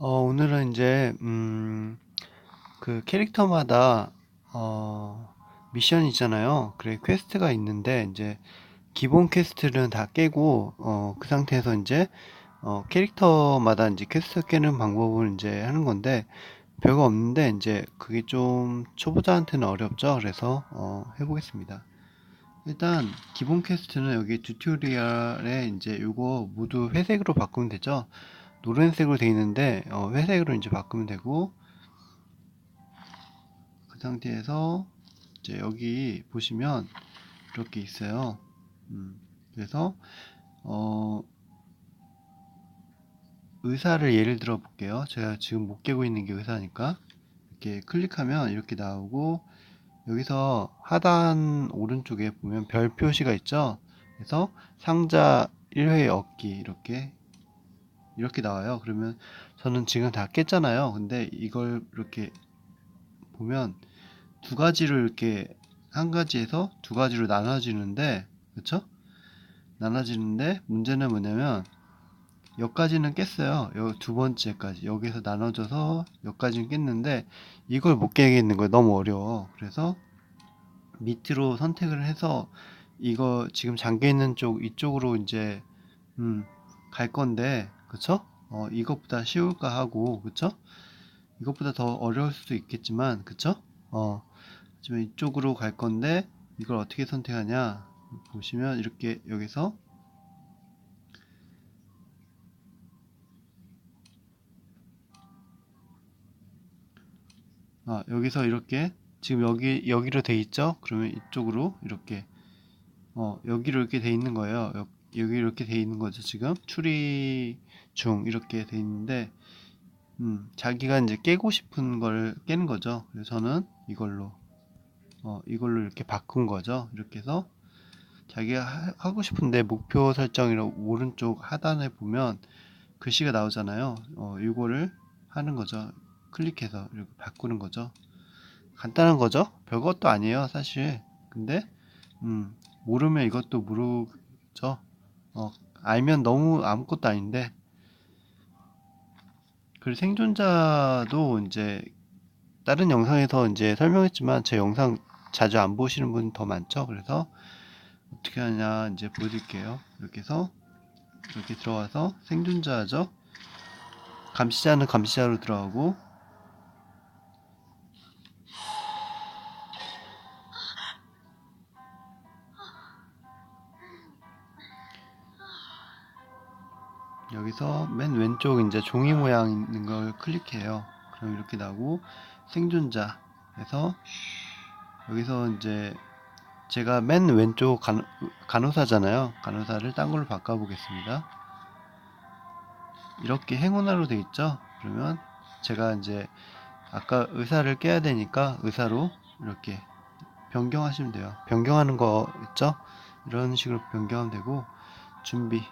어, 오늘은 이제, 음, 그 캐릭터마다, 어, 미션이 있잖아요. 그래, 퀘스트가 있는데, 이제, 기본 퀘스트는 다 깨고, 어, 그 상태에서 이제, 어, 캐릭터마다 이제 퀘스트 깨는 방법을 이제 하는 건데, 별거 없는데, 이제, 그게 좀 초보자한테는 어렵죠. 그래서, 어, 해보겠습니다. 일단, 기본 퀘스트는 여기 튜토리얼에 이제 요거 모두 회색으로 바꾸면 되죠. 노란색으로 되어 있는데 어, 회색으로 이제 바꾸면 되고 그 상태에서 이제 여기 보시면 이렇게 있어요. 음, 그래서 어, 의사를 예를 들어 볼게요. 제가 지금 못 깨고 있는 게 의사니까 이렇게 클릭하면 이렇게 나오고 여기서 하단 오른쪽에 보면 별 표시가 있죠. 그래서 상자 1회 얻기 이렇게 이렇게 나와요. 그러면 저는 지금 다 깼잖아요. 근데 이걸 이렇게 보면 두 가지로 이렇게 한 가지에서 두 가지로 나눠지는데 그쵸? 나눠지는데 문제는 뭐냐면 여기까지는 깼어요. 두 번째까지 여기서 나눠져서 여기까지는 깼는데 이걸 못 깨겠는 거예요. 너무 어려워. 그래서 밑으로 선택을 해서 이거 지금 잠겨 있는 쪽 이쪽으로 이제 음, 갈 건데 그쵸? 어, 이것보다 쉬울까 하고, 그쵸? 이것보다 더 어려울 수도 있겠지만, 그쵸? 어, 하지만 이쪽으로 갈 건데, 이걸 어떻게 선택하냐? 보시면, 이렇게, 여기서, 아, 여기서 이렇게, 지금 여기, 여기로 돼 있죠? 그러면 이쪽으로, 이렇게, 어, 여기로 이렇게 돼 있는 거예요. 여기 이렇게 돼 있는 거죠 지금? 추리 중 이렇게 돼 있는데 음, 자기가 이제 깨고 싶은 걸 깨는 거죠. 그래서 저는 이걸로 어, 이걸로 이렇게 바꾼 거죠. 이렇게 해서 자기가 하, 고 싶은데 목표 설정이라 오른쪽 하단에 보면 글씨가 나오잖아요. 어, 이거를 하는 거죠. 클릭해서 이렇게 바꾸는 거죠. 간단한 거죠? 별것도 아니에요 사실. 근데 음, 모르면 이것도 모르죠 어, 알면 너무 아무것도 아닌데. 그리고 생존자도 이제 다른 영상에서 이제 설명했지만 제 영상 자주 안 보시는 분 더 많죠. 그래서 어떻게 하냐 이제 보여드릴게요. 이렇게 해서 이렇게 들어와서 생존자죠. 감시자는 감시자로 들어가고 여기서 맨 왼쪽 이제 종이 모양 있는 걸 클릭해요. 그럼 이렇게 나오고 생존자에서 여기서 이제 제가 맨 왼쪽 간, 간호사잖아요. 간호사를 딴 걸로 바꿔보겠습니다. 이렇게 행운화로 돼 있죠. 그러면 제가 이제 아까 의사를 깨야 되니까 의사로 이렇게 변경하시면 돼요. 변경하는 거 있죠? 이런 식으로 변경하면 되고 준비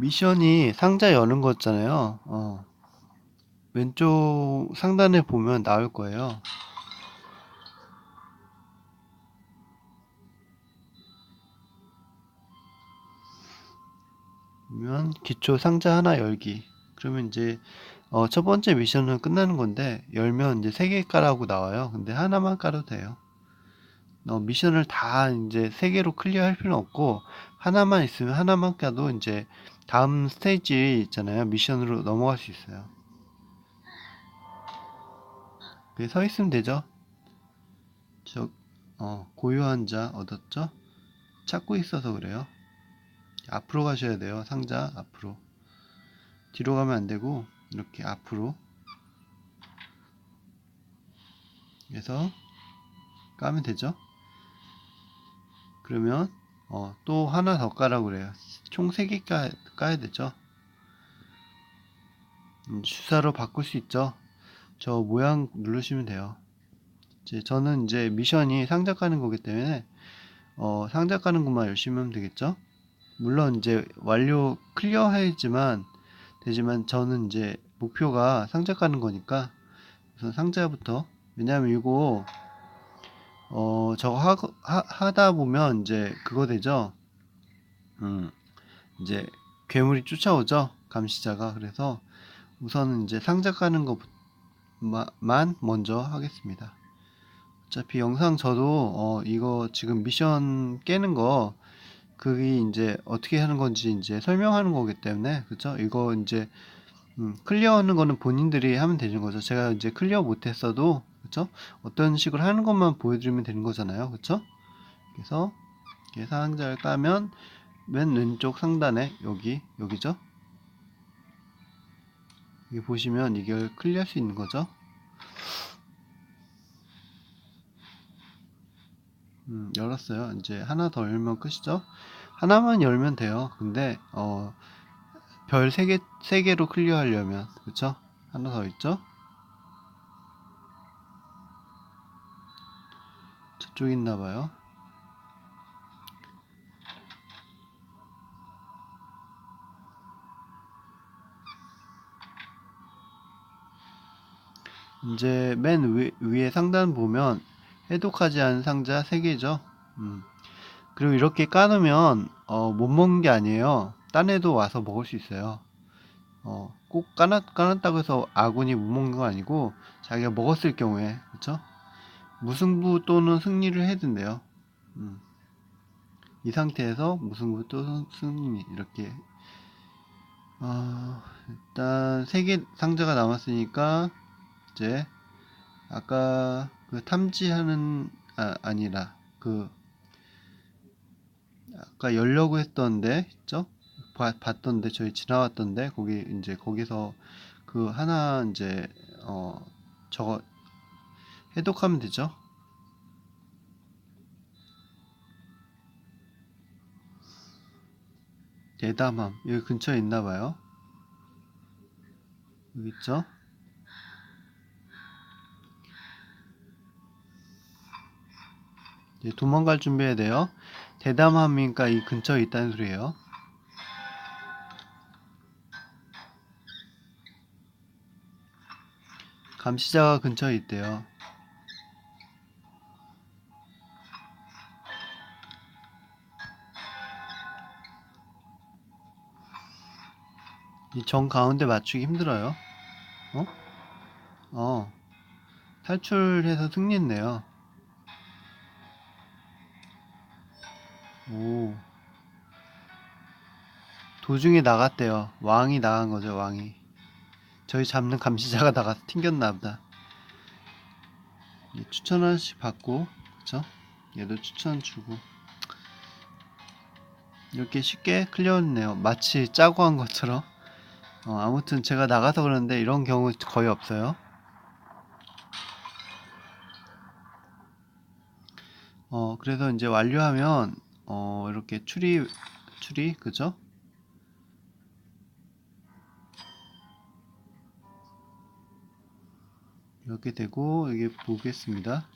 미션이 상자 여는 거잖아요. 어. 왼쪽 상단에 보면 나올 거예요. 보면 기초 상자 하나 열기. 그러면 이제 어, 첫 번째 미션은 끝나는 건데 열면 이제 세 개 깔라고 나와요. 근데 하나만 깔아도 돼요. 어, 미션을 다 이제 세 개로 클리어할 필요는 없고 하나만 있으면 하나만 까도 이제 다음 스테이지 있잖아요. 미션으로 넘어갈 수 있어요. 서 있으면 되죠. 저, 어, 고유한 자 얻었죠? 찾고 있어서 그래요. 앞으로 가셔야 돼요. 상자 앞으로. 뒤로 가면 안 되고, 이렇게 앞으로. 그래서 까면 되죠. 그러면 어, 또 하나 더 까라고 그래요. 총 3개 까, 까야 되죠. 음, 주사로 바꿀 수 있죠. 저 모양 누르시면 돼요. 이제 저는 이제 미션이 상자 까는 거기 때문에 어, 상자 까는 것만 열심히 하면 되겠죠. 물론 이제 완료 클리어 해야지만 되지만 저는 이제 목표가 상자 까는 거니까 우선 상자부터 왜냐면 이거 어, 저거 하, 하, 하다 보면 이제 그거 되죠. 음, 이제 괴물이 쫓아오죠. 감시자가. 그래서 우선은 이제 상자 까는 것만 먼저 하겠습니다. 어차피 영상 저도 어, 이거 지금 미션 깨는 거 그게 이제 어떻게 하는 건지 이제 설명하는 거기 때문에 그쵸? 이거 이제 음, 클리어 하는 거는 본인들이 하면 되는 거죠. 제가 이제 클리어 못 했어도 그쵸? 어떤 식으로 하는 것만 보여드리면 되는 거잖아요. 그쵸? 그래서 상자를 까면 맨 왼쪽 상단에 여기 여기죠. 여기 보시면 이걸 클리어할 수 있는 거죠. 음, 열었어요. 이제 하나 더 열면 끝이죠. 하나만 열면 돼요. 근데 어, 별 3개, 3개로 클리어 하려면 그쵸? 하나 더 있죠? 저쪽 있나봐요. 이제 맨 위, 위에 상단 보면 해독하지 않은 상자 3개죠. 음. 그리고 이렇게 까놓으면 어, 못 먹는 게 아니에요. 딴 애도 와서 먹을 수 있어요. 어, 꼭 까놨, 까놨다고 해서 아군이 못 먹는 거 아니고 자기가 먹었을 경우에 그쵸? 무승부 또는 승리를 해야 된대요. 음. 이 상태에서 무승부 또는 승리 이렇게 어, 일단 세개 상자가 남았으니까 이제 아까 그 탐지하는 아, 아니라 그 아까 열려고 했던데 있죠? 봐, 봤던데 저희 지나왔던데 거기 이제 거기서 그 하나 이제 어 저거 해독하면 되죠. 대담함 여기 근처에 있나 봐요. 여기 있죠? 이제 도망갈 준비해야 돼요. 대담함이니까 이 근처에 있다는 소리예요. 감시자가 근처에 있대요. 이 정 가운데 맞추기 힘들어요. 어? 어. 탈출해서 승리했네요. 오. 도중에 나갔대요. 왕이 나간 거죠, 왕이. 저희 잡는 감시자가 나가서 튕겼나 보다. 추천 하나씩 받고, 그쵸? 얘도 추천 주고. 이렇게 쉽게 클리어했네요. 마치 짜고 한 것처럼. 어, 아무튼 제가 나가서 그러는데 이런 경우 거의 없어요. 어, 그래서 이제 완료하면 어, 이렇게 추리, 추리, 그죠? 이렇게 되고, 여기 보겠습니다.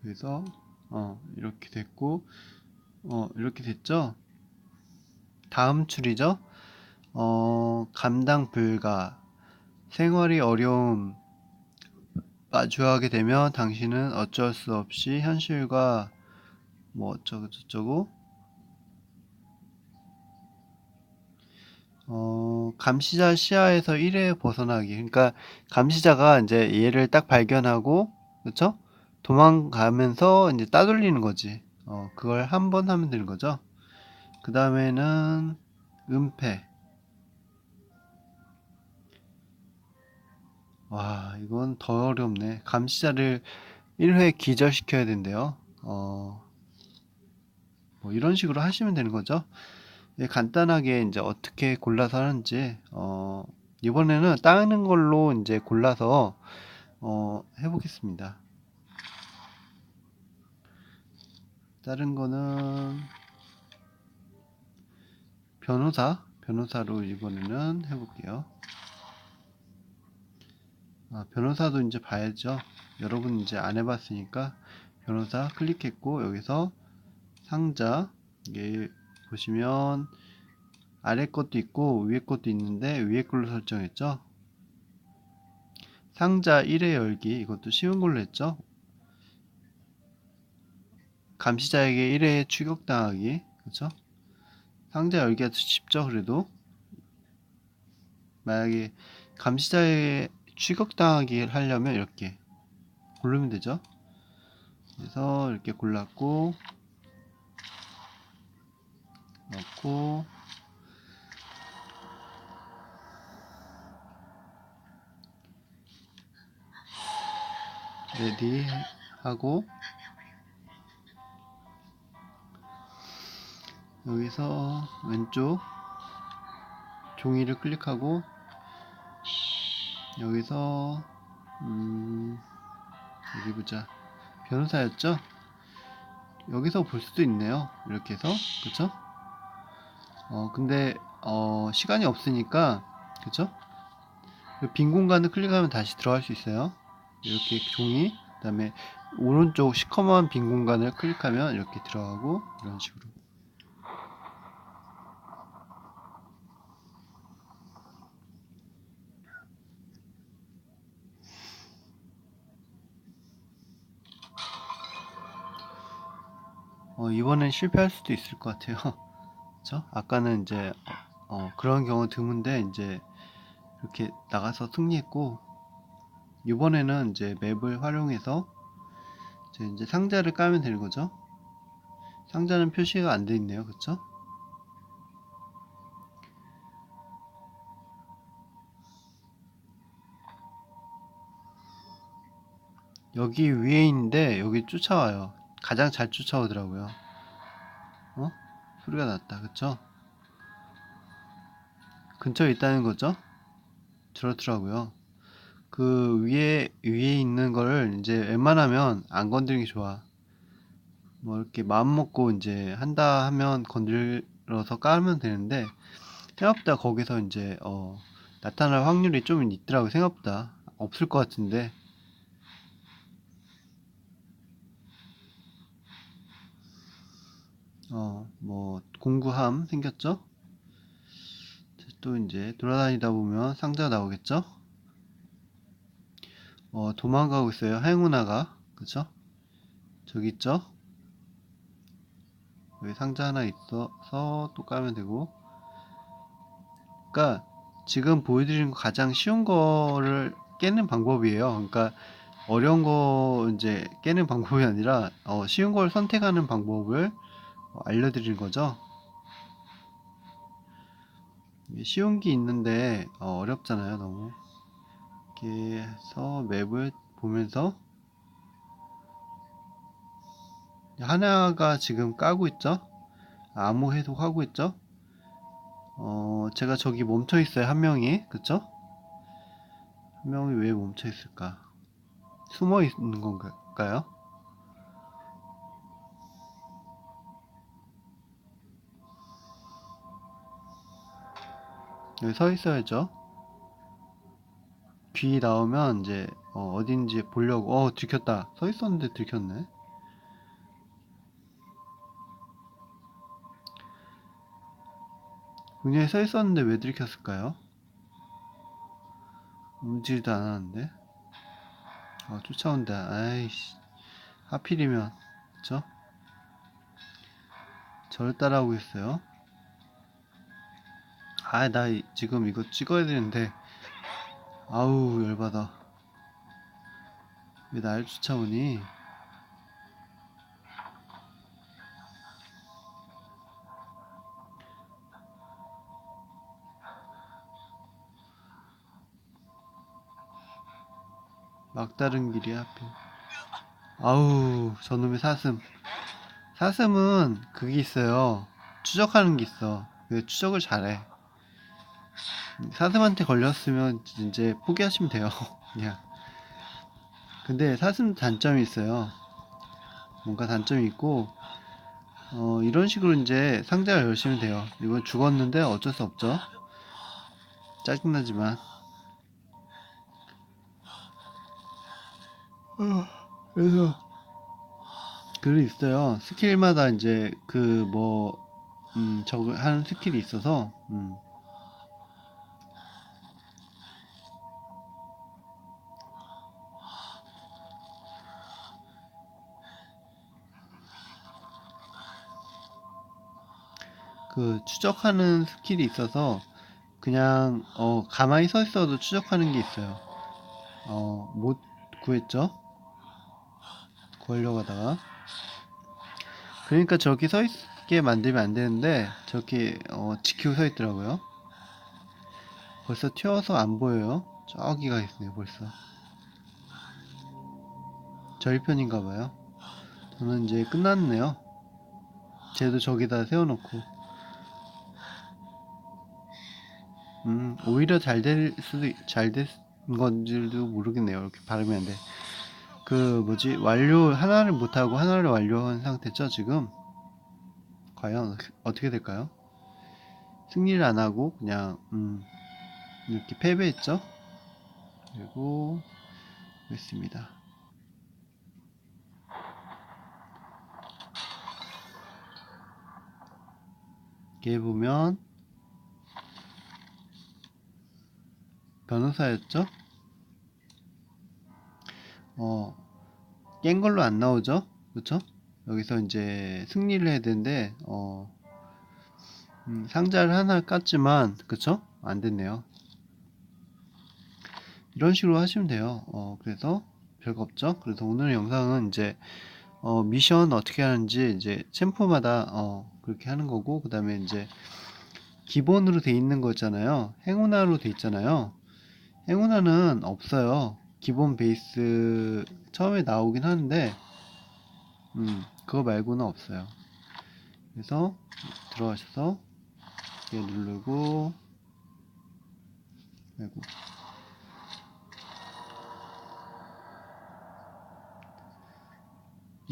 그래서, 어, 이렇게 됐고, 어, 이렇게 됐죠? 다음 추리죠? 어, 감당 불가. 생활이 어려움, 마주하게 되면 당신은 어쩔 수 없이 현실과 뭐 어쩌고 저쩌고 어, 감시자 시야에서 1회 벗어나기. 그러니까 감시자가 이제 얘를 딱 발견하고 그렇죠? 도망가면서 이제 따돌리는 거지. 어, 그걸 한 번 하면 되는 거죠. 그 다음에는 은폐. 와, 이건 더 어렵네. 감시자를 1회 기절시켜야 된대요. 어, 뭐 이런 식으로 하시면 되는 거죠. 예, 간단하게 이제 어떻게 골라서 하는지, 어, 이번에는 따는 걸로 이제 골라서, 어, 해보겠습니다. 다른 거는, 변호사, 변호사로 이번에는 해볼게요. 아, 변호사도 이제 봐야죠. 여러분 이제 안 해봤으니까 변호사 클릭했고 여기서 상자 이게 보시면 아래 것도 있고 위에 것도 있는데 위에 걸로 설정했죠. 상자 1회 열기 이것도 쉬운 걸로 했죠. 감시자에게 1회 추격당하기 그렇죠? 상자 열기가 더 쉽죠 그래도 만약에 감시자에 게 추격당하기를 하려면 이렇게 고르면 되죠. 그래서 이렇게 골랐고 넣고 레디 하고 여기서 왼쪽 종이를 클릭하고 여기서 음 여기 보자 변호사였죠? 여기서 볼 수도 있네요 이렇게 해서 그쵸? 어 근데 어 시간이 없으니까 그쵸? 빈 공간을 클릭하면 다시 들어갈 수 있어요 이렇게 종이 그 다음에 오른쪽 시커먼 빈 공간을 클릭하면 이렇게 들어가고 이런 식으로 어, 이번엔 실패할 수도 있을 것 같아요. 그쵸? 아까는 이제 어, 그런 경우 드문데 이제 이렇게 나가서 승리했고 이번에는 이제 맵을 활용해서 이제, 이제 상자를 까면 되는 거죠. 상자는 표시가 안 돼 있네요. 그쵸? 여기 위에 있는데 여기 쫓아와요. 가장 잘 쫓아오더라고요. 어? 소리가 났다. 그쵸? 근처에 있다는 거죠? 그렇더라고요. 그 위에 위에 있는 거를 이제 웬만하면 안 건드리는 게 좋아. 뭐 이렇게 마음 먹고 이제 한다 하면 건드려서 깔면 되는데 생각보다 거기서 이제 어 나타날 확률이 좀 있더라고 요 생각보다 없을 것 같은데 어 뭐 공구함 생겼죠? 또 이제 돌아다니다 보면 상자가 나오겠죠? 어, 도망가고 있어요. 행운아가. 그쵸? 저기 있죠? 여기 상자 하나 있어서 또 까면 되고. 그러니까 지금 보여드린 거 가장 쉬운 거를 깨는 방법이에요. 그러니까 어려운 거 이제 깨는 방법이 아니라 어, 쉬운 걸 선택하는 방법을 어, 알려드리는 거죠. 쉬운 게 있는데 어, 어렵잖아요, 너무. 이렇게 해서 맵을 보면서 하나가 지금 까고 있죠? 암호 해독하고 있죠? 어, 제가 저기 멈춰 있어요, 한 명이. 그쵸? 한 명이 왜 멈춰 있을까? 숨어 있는 건가요? 여기 서 있어야죠. 귀 나오면 이제 어, 어딘지 보려고 어 들켰다 서 있었는데 들켰네 분명히 서 있었는데 왜 들켰을까요? 움직이지도 않았는데 어 쫓아온다 아이씨 하필이면 그쵸? 저를 따라오고 있어요 아 나 지금 이거 찍어야 되는데. 아우 열받아. 왜 날 쫓아오니? 막다른 길이 하필. 아우 저놈의 사슴. 사슴은 그게 있어요. 추적하는 게 있어. 왜 추적을 잘해 사슴한테 걸렸으면 이제 포기하시면 돼요. 그냥. 근데 사슴 단점이 있어요. 뭔가 단점이 있고, 어, 이런 식으로 이제 상자를 열시면 돼요. 이건 죽었는데 어쩔 수 없죠. 짜증나지만. 어, 그래서, 글이 있어요. 스킬마다 이제 그 뭐, 음, 저거 하는 스킬이 있어서, 음. 그 추적하는 스킬이 있어서 그냥 어 가만히 서 있어도 추적하는 게 있어요. 어 못 구했죠? 구하려고 하다가 그러니까 저기 서 있게 만들면 안 되는데 저기 어 지키고 서 있더라고요. 벌써 튀어서 안 보여요. 저기가 있네요, 벌써. 저희 편인가 봐요. 저는 이제 끝났네요. 쟤도 저기다 세워놓고. 음, 오히려 잘 될 수도, 잘 된 건지도 모르겠네요. 이렇게 발음이 안 돼. 그, 뭐지, 완료, 하나를 못하고 하나를 완료한 상태죠, 지금? 과연 어떻게 될까요? 승리를 안 하고, 그냥, 음, 이렇게 패배했죠? 그리고, 했습니다. 여기 보면 변호사였죠? 어, 깬 걸로 안 나오죠? 그쵸? 여기서 이제 승리를 해야 되는데, 어, 음, 상자를 하나 깠지만, 그쵸? 안 됐네요. 이런 식으로 하시면 돼요. 어, 그래서 별거 없죠? 그래서 오늘 영상은 이제, 어, 미션 어떻게 하는지 이제 챔프마다 어, 그렇게 하는 거고 그 다음에 이제 기본으로 돼 있는 거 있잖아요 행운화로 돼 있잖아요 행운화는 없어요 기본 베이스 처음에 나오긴 하는데 음 그거 말고는 없어요 그래서 들어가셔서 이렇게 누르고 아이고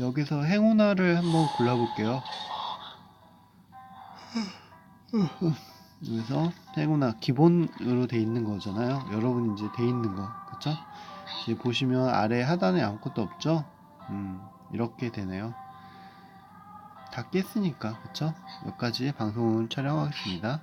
여기서 행운화를 한번 골라볼게요. 여기서 행운화 기본으로 돼 있는 거잖아요. 여러분 이제 돼 있는 거, 그쵸? 이제 보시면 아래 하단에 아무것도 없죠? 음, 이렇게 되네요. 다 깼으니까, 그쵸? 여기까지 방송을 촬영하겠습니다.